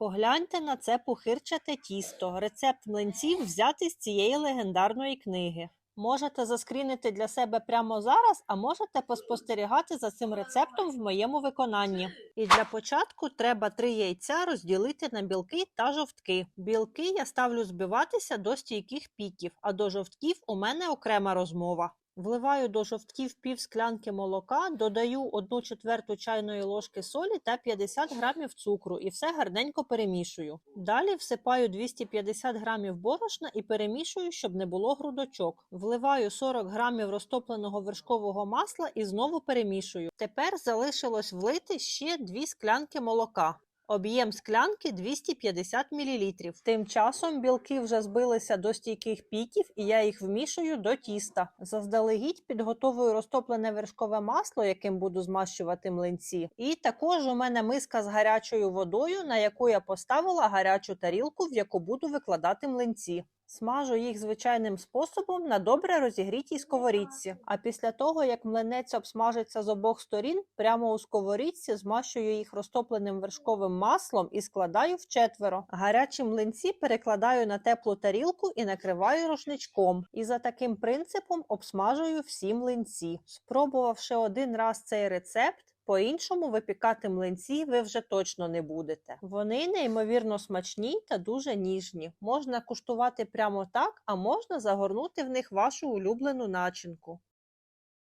Погляньте на це пухирчате тісто. Рецепт млинців взяти з цієї легендарної книги. Можете заскрінити для себе прямо зараз, а можете поспостерігати за цим рецептом в моєму виконанні. І для початку треба три яйця розділити на білки та жовтки. Білки я ставлю збиватися до стійких піків, а до жовтків у мене окрема розмова. Вливаю до жовтків пів склянки молока, додаю 1 четверту чайної ложки солі та 50 грамів цукру і все гарненько перемішую. Далі всипаю 250 грамів борошна і перемішую, щоб не було грудочок. Вливаю 40 грамів розтопленого вершкового масла і знову перемішую. Тепер залишилось влити ще 2 склянки молока. Об'єм склянки 250 мл. Тим часом білки вже збилися до стійких піків, і я їх вмішую до тіста. Заздалегідь підготовую розтоплене вершкове масло, яким буду змащувати млинці. І також у мене миска з гарячою водою, на яку я поставила гарячу тарілку, в яку буду викладати млинці. Смажу їх звичайним способом на добре розігрітій сковорідці. А після того, як млинець обсмажиться з обох сторін, прямо у сковорідці змащую їх розтопленим вершковим маслом і складаю в четверо. Гарячі млинці перекладаю на теплу тарілку і накриваю рушничком. І за таким принципом обсмажую всі млинці. Спробувавши один раз цей рецепт. По-іншому випікати млинці ви вже точно не будете. Вони неймовірно смачні та дуже ніжні. Можна куштувати прямо так, а можна загорнути в них вашу улюблену начинку.